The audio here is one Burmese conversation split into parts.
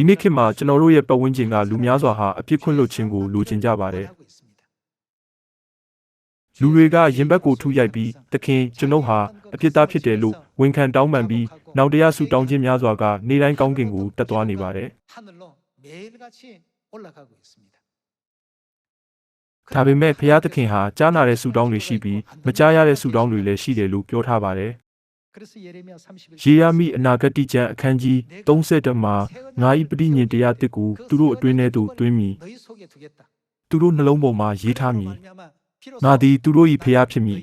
ဒီနေ့ခေတ်မှာကျွန်တော်တို့ရဲ့ပတ်ဝန်းကျင်ကလူများစွာဟာအပြစ်ခွင့်လွတ်ခြင်းကိုလိုချင်ကြပါတယ်လူတွေကရင်ဘက်ကိုထုရိုက်ပြီးသခင်ကျွန်ုပ်ဟာအပြစ်သားဖြစ်တယ်လို့ဝန်ခံတောင်းပန်ပြီးနောက်တရားဆုတောင်းခြင်းများစွာကနေ့တိုင်းကောင်းကင်ကိုတက်သွားနေပါတယ်ဒါပေမဲ့ဘုရားသခင်ဟာကြားနာတဲ့ဆုတောင်းတွေရှိပြီးမကြားရတဲ့ဆုတောင်းတွေလည်းရှိတယ်လို့ပြောထားပါတယ် ယေရမိအနာဂတိကျမ်းအခန်းကြီး30မှာငါ၏ပဋိညင်တရားတစ်ကိုသူတို့အတွင်းထဲသို့တွင်းမိသူတို့နှလုံးပေါ်မှာရေးထားမိငါသည်သူတို့၏ဖျားဖြစ်မိ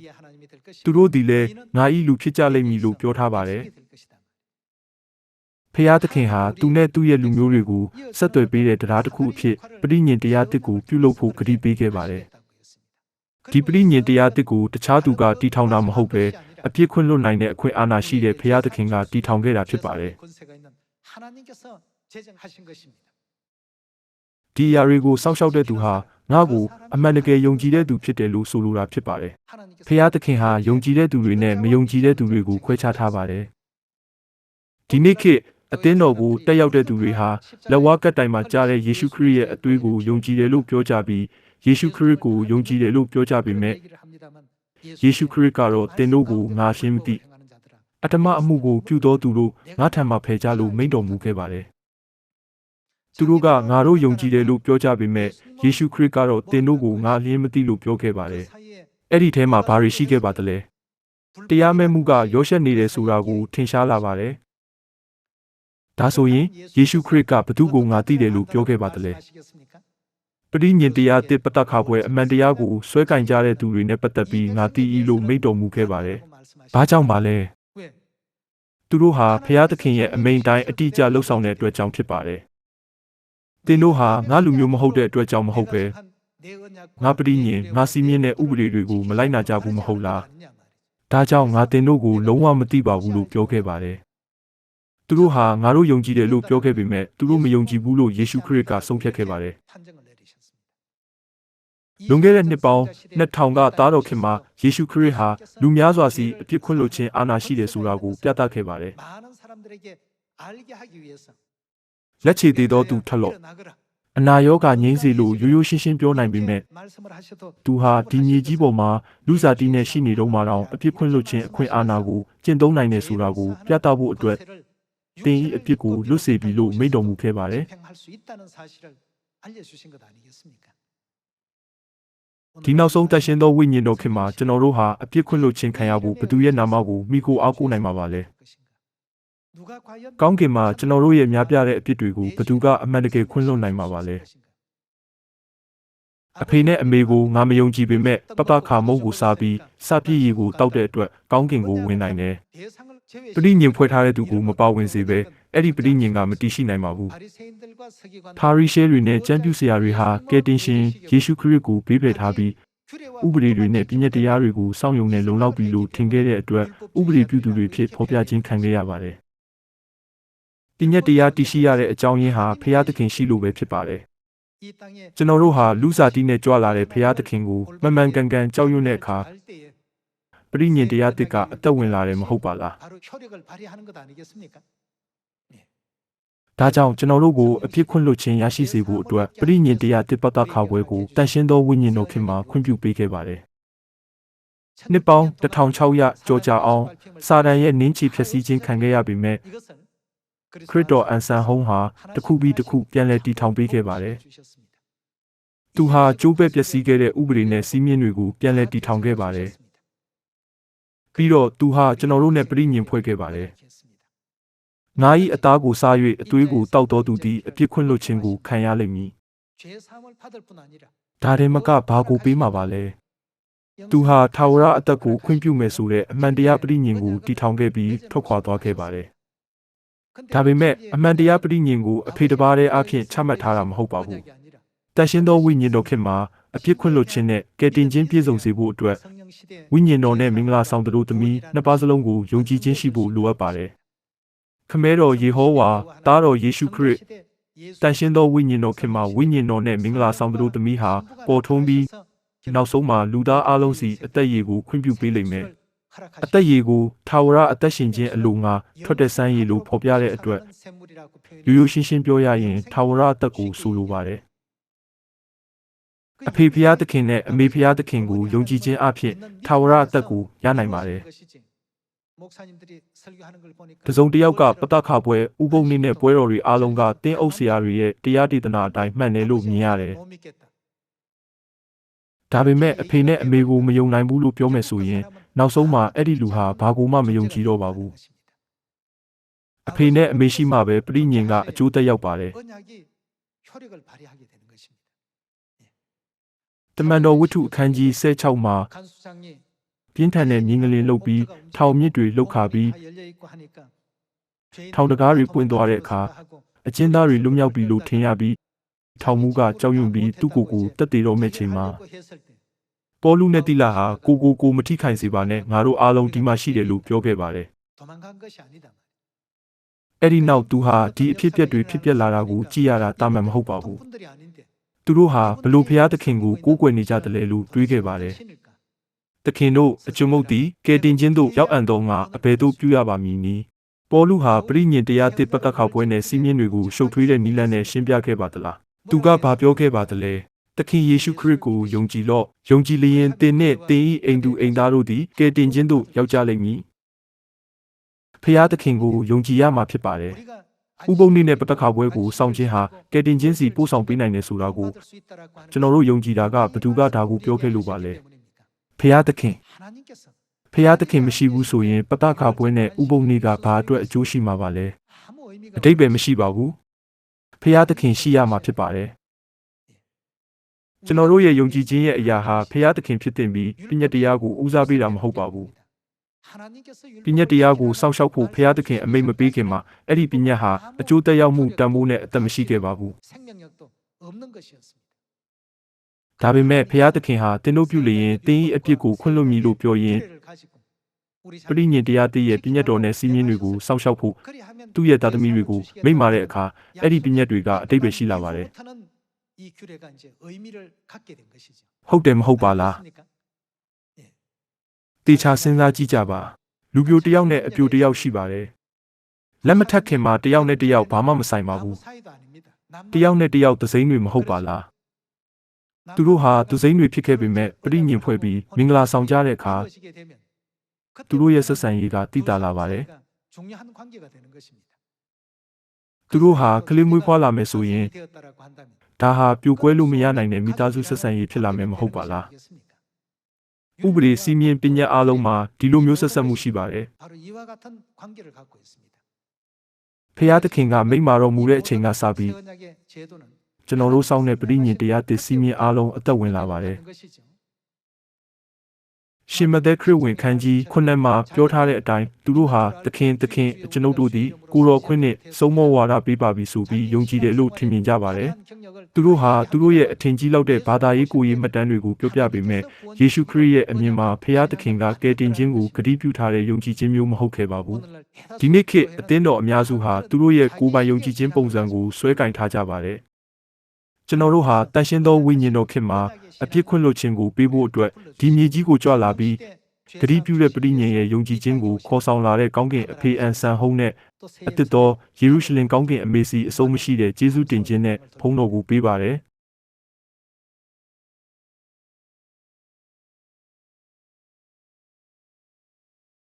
သူတို့သည်လည်းငါ၏လူဖြစ်ကြလိမ့်မည်လို့ပြောထားပါတယ်ဖျားသခင်ဟာသူနဲ့သူ့ရဲ့လူမျိုးတွေကိုဆက်သွယ်ပေးတဲ့တရားတစ်ခုအဖြစ်ပဋိညင်တရားတစ်ကိုပြုလုပ်ဖို့ကတိပေးခဲ့ပါတယ်ဒီပဋိညင်တရားတစ်ကိုတခြားသူကတီထောင်တာမဟုတ်ပဲ အပြည့်ခွင့်လွတ်နိုင်တဲ့အခွင့်အာဏာရှိတဲ့ဘုရားသခင်ကတည်ထောင်ခဲ့တာဖြစ်ပါတယ်ဒီယာရီကိုစောင့်ရှောက်တဲ့သူဟာငါ့ကိုအမှန်တကယ်ယုံကြည်တဲ့သူဖြစ်တယ်လို့ဆိုလိုတာဖြစ်ပါတယ်။ဖခင်သခင်ဟာယုံကြည်တဲ့သူတွေနဲ့မယုံကြည်တဲ့သူတွေကိုခွဲခြားထားပါတယ်။ဒီနေ့ခေတ်အသင်းတော်ကိုတက်ရောက်တဲ့သူတွေဟာလက်ဝါးကပ်တိုင်မှာကြားတဲ့ယေရှုခရစ်ရဲ့အသွေးကိုယုံကြည်တယ်လို့ပြောကြပြီးယေရှုခရစ်ကိုယုံကြည်တယ်လို့ပြောကြပေမဲ့ ယေရှုခရစ်ကတော့သင်တို့ကိုငါရှင်းမသိအတ္တမအမှုကိုပြုတော်သူတို့ငါထံမှဖယ်ကြလို့မိန့်တော်မူခဲ့ပါတယ်သူတို့ကငါတို့ယုံကြည်တယ်လို့ပြောကြပေမဲ့ယေရှုခရစ်ကတော့သင်တို့ကိုငါလျင်းမသိလို့ပြောခဲ့ပါတယ်အဲ့ဒီထဲမှာဘာတွေရှိခဲ့ပါသလဲတရားမဲ့မှုကရောရှက်နေတယ်ဆိုတာကိုထင်ရှားလာပါတယ်ဒါဆိုရင်ယေရှုခရစ်ကဘသူကိုငါသိတယ်လို့ပြောခဲ့ပါသလဲ ပရိညင်တရားတစ်ပတ္တခါပွဲအမှန်တရားကိုဆွဲကင်ကြတဲ့သူတွေနဲ့ပတ်သက်ပြီးငါသိ၏လို့မိန့်တော်မူခဲ့ပါတယ်။ဘာကြောင့်ပါလဲ 왜? ။သူတို့ဟာဖျားသခင်ရဲ့အမိန့်တိုင်းအတိအကျလှုပ်ဆောင်တဲ့အတွက်ကြောင့်ဖြစ်ပါတယ်။သင်တို့ဟာငါလူမျိုးမဟုတ်တဲ့အတွက်ကြောင့်မဟုတ်ပဲငါပရိညင်ငါစီမင်းတဲ့ဥပဒေတွေကိုမလိုက်နာကြဘူးမဟုတ်လား။ဒါကြောင့်ငါသင်တို့ကိုလုံးဝမသိပါဘူးလို့ပြောခဲ့ပါတယ်။သူတို့ဟာငါတို့ယုံကြည်တယ်လို့ပြောခဲ့ပေမဲ့သူတို့မယုံကြည်ဘူးလို့ယေရှုခရစ်ကဆုံးဖြတ်ခဲ့ပါတယ်။ လွန်ခဲ့တဲ့နှစ်ပေါင်း2000ကသားတော်ခင်မှာယေရှုခရစ်ဟာလူများစွာစီအပြစ်ခွင့်လွှတ်ခြင်းအာဏာရှိတယ်ဆိုတာကိုပြသခဲ့ပါတယ်။လက်ချေသေးသောသူထက်လို့အနာရောဂါငြိမ်းစေလို့ရိုးရိုးရှင်းရှင်းပြောနိုင်ပေမဲ့သူဟာဒီမြေကြီးပေါ်မှာလူစားတီးနဲ့ရှိနေတော့မှတော့အပြစ်ခွင့်လွှတ်ခြင်းအခွင့်အာဏာကိုကျင့်သုံးနိုင်တယ်ဆိုတာကိုပြသဖို့အတွက်သင်၏အပြစ်ကိုလွတ်စေပြီလို့မိန့်တော်မူခဲ့ပါတယ်။ ဒီနောက်ဆုံးတက်ရှင်သောဝိညာဉ်တော်ခင်မှာကျွန်တော်တို့ဟာအပြစ်ခွင့်လွှတ်ခြင်းခံရဖို့ဘသူရဲ့နာမကိုမိကိုအောက်ကိုနိုင်မှာပါလဲကောင်းကင်မှာကျွန်တော်တို့ရဲ့များပြတဲ့အပြစ်တွေကိုဘသူကအမှန်တကယ်ခွင့်လွှတ်နိုင်မှာပါလဲအဖေနဲ့အမေကိုငါမယုံကြည်ပေမဲ့ပပခါမုတ်ကိုစားပြီးစပြည့်ရီကိုတောက်တဲ့အတွက်ကောင်းကင်ကိုဝင်နိုင်တယ် ပရိညင်ဖွဲ့ထားတဲ့သူကိုမပါဝင်စေပဲအဲ့ဒီပရိညင်ကမတည်ရှိနိုင်ပါဘူး။ပါရီရှဲတွေနဲ့ကျမ်းပြူဆရာတွေဟာကယ်တင်ရှင်ယေရှုခရစ်ကိုဘေးဖယ်ထားပြီးဥပဒေတွေနဲ့ပြည့်ညက်တရားတွေကိုစောင့်ယုံနဲ့လုံလောက်ပြီးလို့ထင်ခဲ့တဲ့အတွက်ဥပဒေပြုသူတွေဖြစ်ဖော်ပြခြင်းခံခဲ့ရပါတယ်။ပြည့်ညက်တရားတည်ရှိရတဲ့အကြောင်းရင်းဟာဖျားသခင်ရှိလို့ပဲဖြစ်ပါတယ်။ကျွန်တော်တို့ဟာလူစားတီးနဲ့ကြွလာတဲ့ဖျားသခင်ကိုမမှန်ကန်ကန်ကြောက်ရွံ့တဲ့အခါ ပရိညင်တရားတစ်ကအသက်ဝင်လာတယ်မဟုတ်ပါလားဒါကြောင့်ကျွန်တော်တို့ကိုအဖြစ်ခွင့်လွှတ်ခြင်းရရှိစေဖို့အတွက်ပရိညင်တရားတစ်ပတ်သက်ခါပွဲကိုတန်ရှင်းသောဝိညာဉ်တော်ခင်မှာခွင့်ပြုပေးခဲ့ပါတယ်နှစ်ပေါင်း1600ကျော်ကြာအောင်စာတန်ရဲ့နင်းချီဖျက်ဆီးခြင်းခံခဲ့ရပေမဲ့ခရစ်တော်အန်ဆန်ဟုံးဟာတစ်ခုပြီးတစ်ခုပြန်လည်တည်ထောင်ပေးခဲ့ပါတယ်။သူဟာကျိုးပဲ့ပျက်စီးခဲ့တဲ့ဥပဒေနဲ့စည်းမျဉ်းတွေကိုပြန်လည်တည်ထောင်ခဲ့ပါတယ်။ ပြီးတော့သူဟာကျွန်တော်တို့နဲ့ပြိညင်ဖွဲ့ခဲ့ပါတယ်။ငါ၏အသားကိုစား၍အသွေးကိုတောက်တော်သူသည်အပြစ်ခွင့်လွတ်ခြင်းကိုခံရလိမ့်မည်။ဒါရင်မကဘာကိုပေးမှာပါလဲ။သူဟာထာဝရအသက်ကိုခွင့်ပြုမယ်ဆိုတဲ့အမှန်တရားပြိညင်ကိုတည်ထောင်ခဲ့ပြီးထွက်ခွာသွားခဲ့ပါတယ်။ဒါပေမဲ့အမှန်တရားပြိညင်ကိုအဖေတပါးတည်းအဖြစ်ချမှတ်ထားတာမဟုတ်ပါဘူး။တန်ရှင်းသောဝိညာဉ်တော်ခင်မှာအပြစ်ခွင့်လွတ်ခြင်းနဲ့ကယ်တင်ခြင်းပြည့်စုံစေဖို့အတွက် ဝိညာဉ်တော်နဲ့မင်္ဂလာဆောင်တို့သမီးနှစ်ပါးစလုံးကိုယုံကြည်ခြင်းရှိဖို့လိုအပ်ပါတယ်ခမဲတော်ယေဟောဝါသားတော်ယေရှုခရစ်တန်ရှင်းသောဝိညာဉ်တော်ခင်မှာဝိညာဉ်တော်နဲ့မင်္ဂလာဆောင်တို့သမီးဟာပေါ်ထွန်းပြီးနောက်ဆုံးမှာလူသားအလုံးစီအသက်ရည်ကိုခွင့်ပြုပေးလိမ့်မယ်အသက်ရည်ကိုထာဝရအသက်ရှင်ခြင်းအလိုငါထွက်တဲ့စမ်းရည်လို့ဖော်ပြတဲ့အတွက်ရိုးရိုးရှင်းရှင်းပြောရရင်ထာဝရအသက်ကိုဆိုလိုပါတယ် အဖေဖျားသခင်နဲ့အမေဖျားသခင်ကိုယုံကြည်ခြင်းအဖြစ်ထာဝရအသက်ကိုရနိုင်ပါတယ်တစုံတစ်ယောက်ကပတခပွဲဥပုံနေနဲ့ပွဲတော်တွေအားလုံးကတင်းအုပ်ဆရာတွေရဲ့တရားဒေသနာအတိုင်းမှန်တယ်လို့မြင်ရတယ်ဒါပေမဲ့အဖေနဲ့အမေကိုမယုံနိုင်ဘူးလို့ပြောမယ်ဆိုရင်နောက်ဆုံးမှာအဲ့ဒီလူဟာဘာကိုမှမယုံကြည်တော့ပါဘူးအဖေနဲ့အမေရှိမှပဲပြိညင်ကအကျိုးသက်ရောက်ပါတယ် တမန်တော်ဝတ္ထုအခန်းကြီး16မှာပြင်းထန်တဲ့မြင်းကလေးလှုပ်ပြီးထောင်မြစ်တွေလှုပ်ခါပြီးထောင်တကားတွေပွင့်သွားတဲ့အခါအချင်းသားတွေလွတ်မြောက်ပြီလို့ထင်ရပြီးထောင်မူကကြောက်ရွံ့ပြီးသူ့ကိုယ်ကိုတက်သေးတော့မဲ့ချိန်မှာပေါလုနဲ့တိလာဟာကိုကိုကိုမထိခိုင်စေပါနဲ့ငါတို့အားလုံးဒီမှာရှိတယ်လို့ပြောခဲ့ပါတယ်အဲ့ဒီနောက်သူဟာဒီအဖြစ်အပျက်တွေဖြစ်ပျက်လာတာကိုကြည်ရတာတာမှန်မဟုတ်ပါဘူး သူတို့ဟာဘလို့ဖျားသခင်ကိုကိုးကွယ်နေကြတယ်လို့တွေးခဲ့ပါတယ်။သခင်တို့အကျွန်ုပ်သည်ကယ်တင်ခြင်းသို့ရောက်အံ့သောငါအဘယ်သို့ပြုရပါမည်နည်းပေါ်လူဟာပြိညင်တရားတစ်ပတ်ကခောက်ပွဲနဲ့စီးမြင့်တွေကိုရှုပ်ထွေးတဲ့နီလန်းနဲ့ရှင်းပြခဲ့ပါသလား။သူကဘာပြောခဲ့ပါသလဲ။သခင်ယေရှုခရစ်ကိုယုံကြည်လော့ယုံကြည်လျင်သင်နဲ့သင်၏အိမ်သူအိမ်သားတို့သည်ကယ်တင်ခြင်းသို့ရောက်ကြလိမ့်မည်။ဖျားသခင်ကိုယုံကြည်ရမှာဖြစ်ပါတယ်။ ဥပုံနည်းနဲ့ပသက်ခါပွဲကိုစောင့်ခြင်းဟာကယ်တင်ချင်းစီပို့ဆောင်ပေးနိုင်တယ်ဆိုတာကိုကျွန်တော်တို့ယုံကြည်တာကဘသူကဒါကိုပြောခဲ့လို့ပါလဲဖျားသခင်ဖျားသခင်မရှိဘူးဆိုရင်ပသက်ခါပွဲနဲ့ဥပုံနည်းကဘာအတွက်အကျိုးရှိမှာပါလဲအတိတ်ပဲမရှိပါဘူးဖျားသခင်ရှိရမှာဖြစ်ပါတယ်ကျွန်တော်တို့ရဲ့ယုံကြည်ခြင်းရဲ့အရာဟာဖျားသခင်ဖြစ်တင်ပြီးပြည့်ညက်တရားကိုဦးစားပေးတာမဟုတ်ပါဘူး ပညာတရားကိုစောင့်ရှောက်ဖို့ဘုရားသခင်အမိန့်မပေးခင်မှာအဲ့ဒီပညာဟာအကျိုးသက်ရောက်မှုတန်ဖိုးနဲ့အသက်မရှိခဲ့ပါဘူးဒါပေမဲ့ဘုရားသခင်ဟာသင်တို့ပြုလျင်သင်၏အပြစ်ကိုခွင့်လွှတ်မည်လို့ပြောရင်ပရိညင်တရားသိရဲ့ပြည့်ညတ်တော်နဲ့စည်းမျဉ်းတွေကိုစောင့်ရှောက်ဖို့သူ့ရဲ့သားသမီးတွေကိုမိန့်မာတဲ့အခါအဲ့ဒီပြည့်ညတ်တွေကအတိတ်ပဲရှိလာပါတယ်ဟုတ်တယ်မဟုတ်ပါလား တေချာစဉ်းစားကြည့်ကြပါလူပြိုတယောက်နဲ့အပြိုတယောက်ရှိပါတယ်လက်မထက်ခင်မှာတယောက်နဲ့တယောက်ဘာမှမဆိုင်ပါဘူးတယောက်နဲ့တယောက်သစိမ့်တွေမဟုတ်ပါလားသူတို့ဟာသူစိမ့်တွေဖြစ်ခဲ့ပေမဲ့ပြိညင်ဖွဲ့ပြီးမင်္ဂလာဆောင်ကြတဲ့အခါသူတို့ရဲ့ဆက်ဆံရေးကတည်တာလာပါတယ်သူတို့ဟာကလေးမွေးဖွားလာမယ်ဆိုရင်ဒါဟာပြိုကွဲလို့မရနိုင်တဲ့မိသားစုဆက်ဆံရေးဖြစ်လာမယ်မဟုတ်ပါလား ဥပဒေစည်းမျဉ်းပညာအလုံးမှာဒီလိုမျိုးဆက်ဆက်မှုရှိပါတယ်။ဖျားသခင်ကမိမာတော်မူတဲ့အချိန်ကစပြီးကျွန်တော်တို့စောင့်တဲ့ပရိညင်တရားတည်စည်းမျဉ်းအလုံးအသက်ဝင်လာပါတယ်။ ရှင်မသက်ခရစ်ဝင်ခန်းကြီးခုနှစ်မှာပြောထားတဲ့အတိုင်းသူတို့ဟာသခင်သခင်အကျွန်ုပ်တို့သည်ကိုတော်ခွင့်နှင့်ဆုံးမဝါဒပေးပါပြီဆိုပြီးယုံကြည်တယ်လို့ထင်မြင်ကြပါတယ်။သူတို့ဟာသူတို့ရဲ့အထင်ကြီးလောက်တဲ့ဘာသာရေးကိုယ်ရေးမှတ်တမ်းတွေကိုပြောပြပေမဲ့ယေရှုခရစ်ရဲ့အမြင်မှာဖခင်သခင်ကကယ်တင်ခြင်းကိုဂတိပြုထားတဲ့ယုံကြည်ခြင်းမျိုးမဟုတ်ခဲ့ပါဘူး။ဒီနေ့ခေတ်အသင်းတော်အများစုဟာသူတို့ရဲ့ကိုယ်ပိုင်ယုံကြည်ခြင်းပုံစံကိုဆွဲကင်ထားကြပါတယ်။ ကျွန်တော်တို့ဟာတန်ရှင်းသောဝိညာဉ်တော်ခေတ်မှာအပြစ်ခွင့်လွှတ်ခြင်းကိုပေးဖို့အတွက်ဒီမြေကြီးကိုကြွလာပြီးဂတိပြုတဲ့ပရိညင်ရဲ့ယုံကြည်ခြင်းကိုခေါ်ဆောင်လာတဲ့ကောင်းကင်အဖေအန်ဆန်ဟုံးနဲ့အသစ်တော်ယေရုရှလင်ကောင်းကင်အမေစီအဆုံးမရှိတဲ့ဂျေဇုတင်ခြင်းနဲ့ဖုံးတော်ကိုပေးပါတယ်